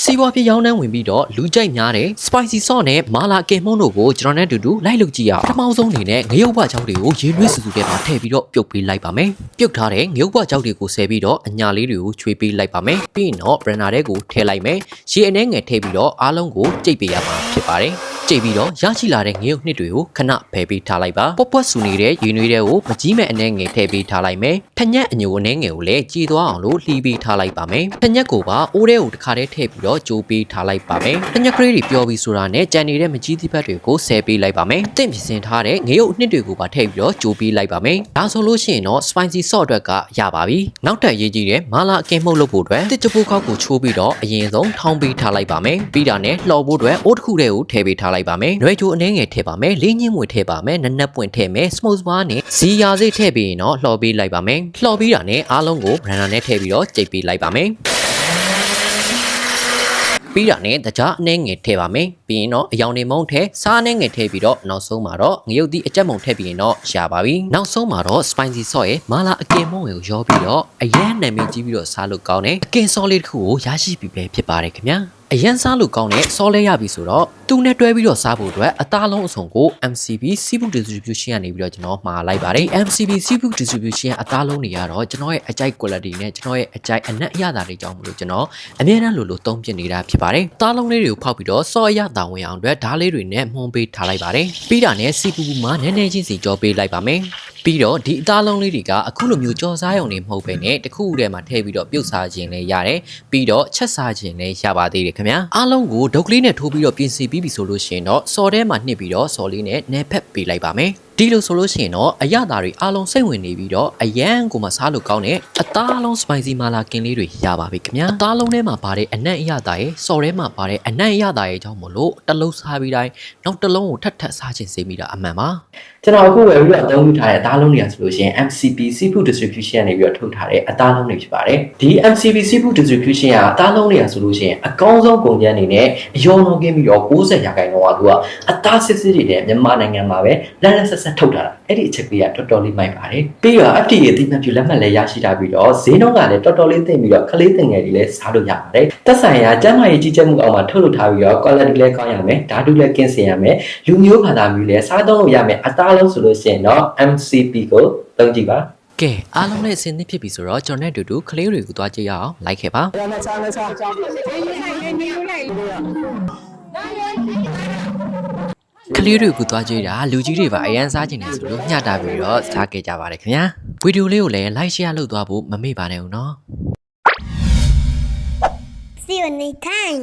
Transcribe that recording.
စီးပွားဖြစ်ရောင်းနှန်းဝင်ပြီးတော့လူကြိုက်များတဲ့ spicy sauce နဲ့မာလာကင်မွန်းတို့ကိုကျွန်တော်နဲ့အတူတူလိုက်လုပ်ကြည့်ရအောင်ပထမဆုံးအနေနဲ့ငရုတ်ဘွားချောင်းတွေကိုရေနွေးစူစူထဲမှာထည့်ပြီးတော့ပြုတ်ပေးလိုက်ပါမယ်ပြုတ်ထားတဲ့ငရုတ်ဘွားချောင်းတွေကိုဆဲပြီးတော့အညာလေးတွေကိုချွေပေးလိုက်ပါမယ်ပြီးရင်တော့ blender ထဲကိုထည့်လိုက်မယ်ရေအနှဲငယ်ထည့်ပြီးတော့အားလုံးကိုကြိတ်ပေးရမှာဖြစ်ပါတယ် ကြိတ်ပြီးတော့ရရှိလာတဲ့ငရုတ်နှစ်တွေကိုခဏဖယ်ပေးထားလိုက်ပါပွက်ပွက်ဆူနေတဲ့ရေနွေးတွေကိုမကြီးမဲ့အနေငယ်ထည့်ပေးထားလိုက်မယ်ထညက်အညိုအနေငယ်ကိုလည်းကြည်သွားအောင်လို့လှီးပေးထားလိုက်ပါမယ်ထညက်ကိုပါအိုးထဲကိုတစ်ခါတည်းထည့်ပြီးတော့ကြိုးပေးထားလိုက်ပါမယ်ထညက်ကလေးတွေပျော်ပြီးဆိုတာနဲ့ကြံနေတဲ့မကြီးသီးဘက်တွေကိုဆဲပေးလိုက်ပါမယ်တင့်ပြင်ဆင်ထားတဲ့ငရုတ်နှစ်တွေကိုပါထည့်ပြီးတော့ကြိုးပေးလိုက်ပါမယ်ဒါဆိုလို့ရှိရင်တော့ spicy sauce အတွက်ကရပါပြီနောက်ထပ်ရေးကြည့်တဲ့မာလာအကင်မှုတ်လုပ်ဖို့အတွက်တစ်ချပူခောက်ကိုချိုးပြီးတော့အရင်ဆုံးထောင်းပေးထားလိုက်ပါမယ်ပြီးတာနဲ့လှော်ဖို့အတွက်အိုးတစ်ခုတည်းကိုထည့်ပေးထားလိုက်ပါမယ်ရွယ်ချိုအနှဲငယ်ထည့်ပါမယ်လေးညင်းမွေထည့်ပါမယ်နက်နက်ပွင့်ထည့်မယ် smooth bar နဲ့ဇီယာစိတ်ထည့်ပြီးရင်တော့လှော်ပေးလိုက်ပါမယ်လှော်ပြီးတာနဲ့အားလုံးကို blender နဲ့ထည့်ပြီးတော့ကြိတ်ပေးလိုက်ပါမယ်ပြီးတာနဲ့တကြားအနှဲငယ်ထည့်ပါမယ်ပြီးရင်တော့အယောင်နေမုံထည့်စားအနှဲငယ်ထည့်ပြီးတော့နောက်ဆုံးမှာတော့ငရုတ်သီးအကြက်မုံထည့်ပြီးရင်တော့ရပါပြီနောက်ဆုံးမှာတော့ spicy sauce ရဲ့မာလာအကင်မုံကိုရောပြီးတော့အရန်နာမည်ကြီးပြီးတော့စားလို့ကောင်းတယ်အကင် sauce လေးတစ်ခုကိုရရှိပြီပဲဖြစ်ပါတယ်ခင်ဗျာ အရန်စားလို့ကောင်းတဲ့ဆော်လဲရပြီဆိုတော့သူနဲ့တွဲပြီးတော့စားဖို့အတွက်အသားလုံးအစုံကို MCB Seafood Distribution ကနေပြီးတော့ကျွန်တော်မှာလိုက်ပါတယ် MCB Seafood Distribution ရဲ့အသားလုံးတွေကတော့ကျွန်တော်ရဲ့အကြိုက် quality နဲ့ကျွန်တော်ရဲ့အကြိုက်အနက်အရသာတွေကြောင့်မလို့ကျွန်တော်အမြဲတမ်းလိုလိုသုံးပြနေတာဖြစ်ပါတယ်။သားလုံးလေးတွေကိုဖောက်ပြီးတော့ဆော့ရတာဝင်အောင်အတွက်ဓားလေးတွေနဲ့မှုန်းပေးထားလိုက်ပါတယ်။ပြီးတာနဲ့စီပူပူမှာနည်းနည်းချင်းစီကြောပေးလိုက်ပါမယ်။ ပြီးတော့ဒီအသားလုံးလေးတွေကအခုလိုမျိုးကြော်စားရုံနေမဟုတ်ပဲနဲ့တစ်ခုတည်းမှာထည့်ပြီးတော့ပြုတ်စားခြင်းလည်းရတယ်ပြီးတော့ချက်စားခြင်းလည်းရပါသေးတယ်ခင်ဗျာအားလုံးကိုဒုတ်ကလေးနဲ့ထိုးပြီးတော့ပြင်ဆင်ပြီးပြီဆိုလို့ရှိရင်တော့စော်ထဲမှာနှစ်ပြီးတော့စော်လေးနဲ့နဲဖက်ပေးလိုက်ပါမယ်ဒီလိုဆိုလို့ရှိရင်တော့အရသာတွေအားလုံးစိတ်ဝင်နေပြီးတော့အရန်ကိုမှစားလို့ကောင်းတဲ့အသားလုံး spicy မာလာကင်လေးတွေရပါပြီခင်ဗျာအသားလုံးထဲမှာပါတဲ့အနံ့အရသာရဲ့စော်ထဲမှာပါတဲ့အနံ့အရသာရဲ့ကြောင့်မလို့တစ်လုံးစားပြီးတိုင်းနောက်တစ်လုံးကိုထပ်ထပ်စားခြင်းစေမိတာအမှန်ပါကျွန်တော်အခုဝယ်ပြီးတော့အသုံးပြုထားတဲ့အသားလုံးတွေကဆိုလို့ရှိရင် MCP Seafood Distribution ကနေပြီးတော့ထုတ်ထားတဲ့အသားလုံးတွေဖြစ်ပါတယ်ဒီ MCP Seafood Distribution ကအသားလုံးတွေကဆိုလို့ရှိရင်အကောင်းဆုံးကုန်ကျန်းအနေနဲ့အယောလုံးကင်းပြီးတော့60ရာခိုင်နှုန်းကသူကအသားစစ်စစ်တွေနဲ့မြန်မာနိုင်ငံမှာပဲလက်လက်ဆက်ဆက်ထုတ်ထားတာအဲ့ဒီအချက်ကြီးကတော်တော်လေးမိုက်ပါတယ်ပြီးတော့ FDA အသိမှတ်ပြုလက်မှတ်လည်းရရှိထားပြီးတော့ဈေးနှုန်းကလည်းတော်တော်လေးသိမ့်ပြီးတော့ကလေးသင်ငယ်တွေလည်းစားလို့ရပါတယ်သက်ဆိုင်ရာကျန်းမာရေးကြီးကြပ်မှုအောက်မှာထုတ်လုပ်ထားပြီးတော့ quality လည်းကောင်းရမယ်ဓာတုလည်းကင်းစင်ရမယ်လူမျိုးဘာသာမျိုးလည်းစားသုံးလို့ရမယ်အသားလုံးဆိုလို့ရှိရင်တော့ MCP ကိုသုံးကြည့်ပါကဲအားလုံးနဲ့ဆင်းသစ်ဖြစ်ပြီဆိုတော့ကျွန်တော်တို့တူကလေးတွေကိုသွားကြည့်ရအောင်လိုက်ခဲ့ပါရမချာမချာအေးရေးရေးနေလိုက် လေးတွေကိုသွားကြည့်တာလူကြီးတွေပါအရန်စားကျင်တယ်ဆိုလို့ညှတာပြီးတော့စားခဲ့ကြပါတယ်ခင်ဗျာဗီဒီယိုလေးကိုလည်း like share လုပ်သွားဖို့မမေ့ပါနဲ့ဦးနော် See you next time.